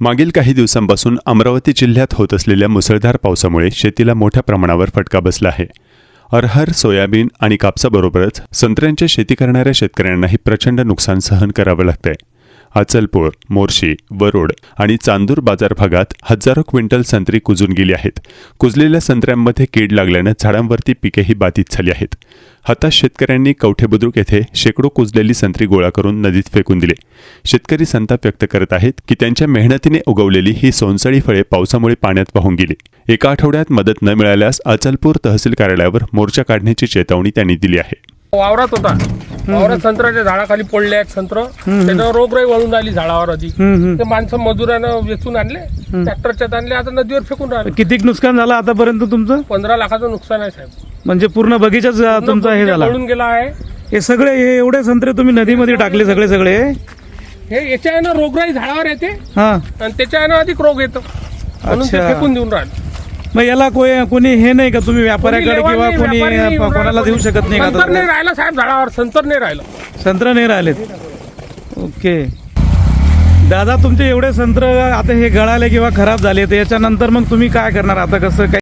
मागील काही दिवसांपासून अमरावती जिल्ह्यात होत असलेल्या मुसळधार पावसामुळे शेतीला मोठ्या प्रमाणावर फटका बसला आहे. अरहर सोयाबीन आणि कापसाबरोबरच संत्र्यांची शेती करणाऱ्या शेतकऱ्यांनाही प्रचंड नुकसान सहन करावं लागतंय. अचलपूर मोर्शी वरोड आणि चांदूर बाजार भागात हजारो क्विंटल संत्री कुजून गेली आहेत. कुजलेल्या संत्र्यांमध्ये कीड लागल्यानं झाडांवरती पिकेही बाधित झाली आहेत. हताश शेतकऱ्यांनी कवठे बुद्रुक येथे शेकडो कुजलेली संत्री गोळा करून नदीत फेकून दिले. शेतकरी संताप व्यक्त करत आहेत की त्यांच्या मेहनतीने उगवलेली ही सोनसळी फळे पावसामुळे पाण्यात वाहून गेली. एका आठवड्यात मदत न मिळाल्यास अचलपूर तहसील कार्यालयावर मोर्चा काढण्याची चेतावणी त्यांनी दिली आहे. वावरात होता. वावरात संत्र्याच्या झाडाखाली पडले आहेत संत्र. त्याच्यावर रोगराई वळून राहिली झाडावर आधी. ते माणसं मजुरानं वेचून आणले ट्रॅक्टरच्यात आणले आता नदीवर फेकून राहिले. किती नुकसान झालं आतापर्यंत तुमचं? पंधरा लाखाचं नुकसान आहे साहेब. म्हणजे पूर्ण बगीचाच अं, तुमचा हे झाला. वळून गेला आहे. हे सगळे हे एवढे संत्रे तुम्ही नदीमध्ये टाकले सगळे सगळे? हे याच्या रोगराई झाडावर येते. हा. आणि त्याच्या ना अधिक रोग येतो. म्हणून ते अच्छा. फेकून देऊन राहिले. मग याला कोणी कोणी हे नाही का तुम्ही व्यापाऱ्याकडे कोणी किंवा लेवा कोणी नाही, व्यापारी नाही, कोणाला देऊ शकत नाही संतर नाही का राहिला साहेब झाडावर संतर नाही राहिलं. संत्र नाही राहिलेत ओके. दादा तुमचे एवढे संत्र आता हे गळाले किंवा खराब झाले तर याच्यानंतर मग तुम्ही काय करणार? आता कसं काय?